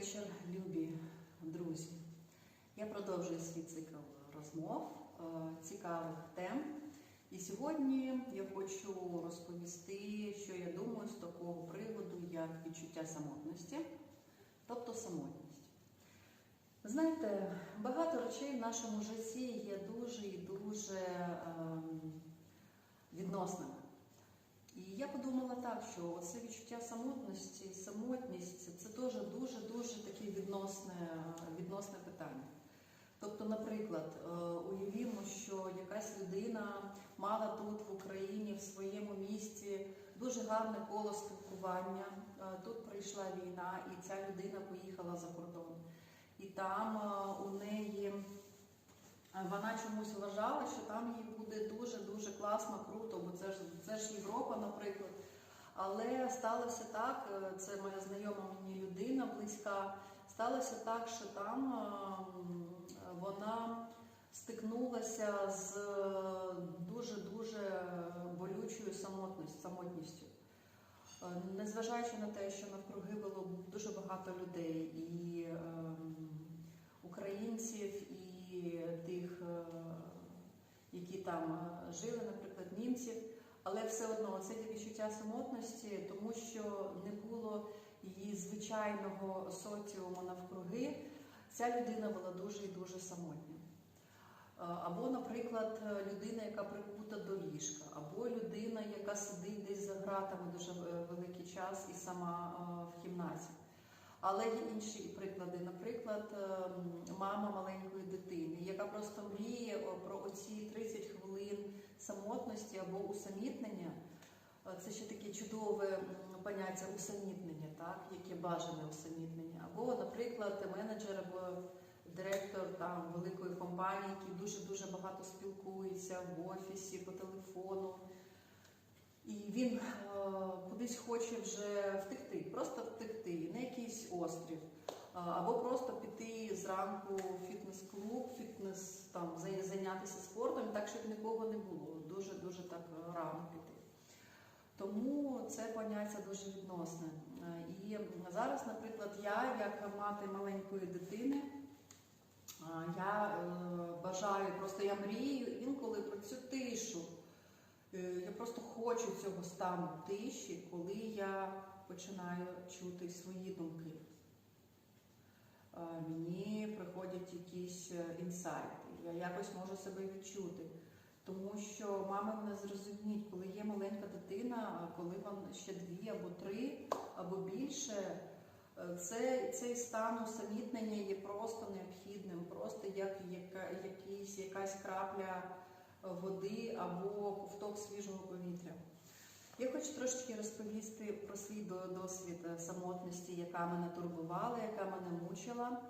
вечір, любі друзі. Я продовжую свій цикл розмов, е, цікавих тем. І сьогодні я хочу розповісти, що я думаю з такого приводу, як відчуття самотності, тобто самотність. Знаєте, багато речей в нашому житті є дуже і дуже ем, відносними. І я подумала так, що це відчуття самотності, самотність це теж дуже-дуже таке відносне, відносне питання. Тобто, наприклад, е, уявімо, що якась людина мала тут в Україні в своєму місті дуже гарне коло спілкування. Е, Тут прийшла війна, і ця людина поїхала за кордон. І там е, у неї Вона чомусь вважала, що там їй буде дуже-дуже класно, круто, бо це ж це ж Європа, наприклад. Але сталося так, е, це моя знайома мені людина близька. Сталося так, що там ем, вона стикнулася з дуже-дуже болючою самотністю. Е, Незважаючи на те, що навкруги було дуже багато людей, і ем, українців, і тих, е, які там е, жили, наприклад, німців, але все одно це є відчуття самотності, тому що не було її звичайного соціуму навкруги. Ця людина була дуже і дуже самотня. Е, Або, наприклад, людина, яка прикута до ліжка, або людина, яка сидить десь за ґратами дуже е, великий час і сама е, в кімнаті. Але є інші приклади. Наприклад, ем, мама маленької дитини, яка просто мріє про оці 30 хвилин самотності або усамітнення. Е, Це ще таке чудове поняття усамітнення, так, яке бажане усамітнення. Або, наприклад, менеджер або директор там великої компанії, який дуже дуже багато спілкується в офісі по телефону. І він е, кудись хоче вже втекти, просто втекти на якийсь острів, е, або просто піти зранку в фітнес-клуб, фітнес там зай- зайнятися спортом, так щоб нікого не було. Дуже дуже так рано піти. Тому це поняття дуже відносне. Е, І зараз, наприклад, я, як мати маленької дитини, е, я е, бажаю, просто я мрію інколи про цю тишу. Я просто хочу цього стану тиші, коли я починаю чути свої думки. Мені приходять якісь інсайти, я якось можу себе відчути. Тому що мами мене зрозуміють, коли є маленька дитина, коли вам ще дві або три, або більше, е, це, цей стан усамітнення є просто необхідним, просто як яка, якийсь, якась крапля води або ковток свіжого повітря. Я хочу трошечки розповісти про свій досвід е, самотності, яка мене турбувала, яка мене мучила,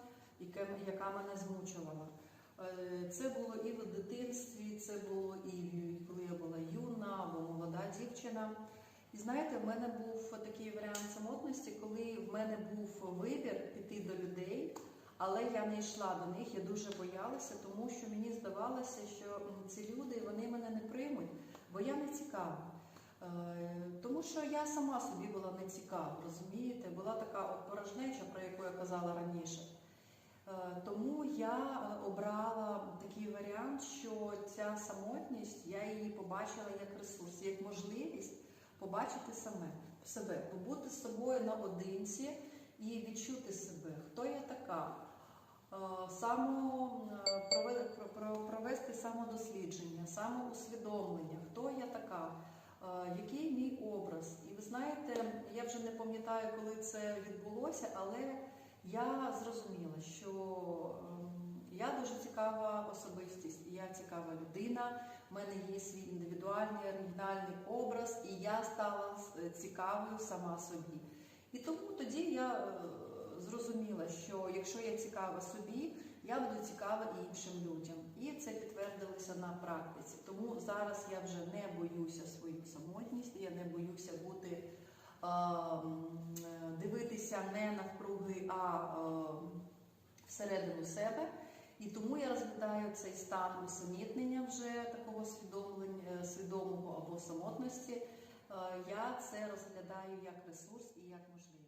яка мене змучувала. Е, Це було і в дитинстві, це було і коли я була юна або молода дівчина. І знаєте, в мене був такий варіант самотності, коли в мене був вибір піти до людей, але я не йшла до них, я дуже боялася, тому що мені здавалося, що ці люди вони мене не приймуть, бо я не цікава. Е, Тому що я сама собі була не цікава, розумієте? Була така порожнеча, про яку я казала раніше. Е, Тому я е, обрала такий варіант, що ця самотність, я її побачила як ресурс, як можливість побачити саме себе, побути з собою наодинці і відчути себе, хто я така. Е, Само прове- про- про- провести самодослідження, самоусвідомлення, хто я така, який мій образ. І ви знаєте, я вже не пам'ятаю, коли це відбулося, але я зрозуміла, що ем, я дуже цікава особистість, я цікава людина, в мене є свій індивідуальний оригінальний образ, і я стала е, цікавою сама собі. І тому тоді я е, зрозуміла, що якщо я цікава собі, я буду цікава і іншим людям. І це підтвердилося на практиці. Тому зараз я вже не боюся свою самотність, я не боюся бути е, м, е, дивитися не навкруги, а е, всередину себе. І тому я розглядаю цей стан усамітнення вже такого свідомлення, свідомого або самотності. Е, Я це розглядаю як ресурс і як можливість.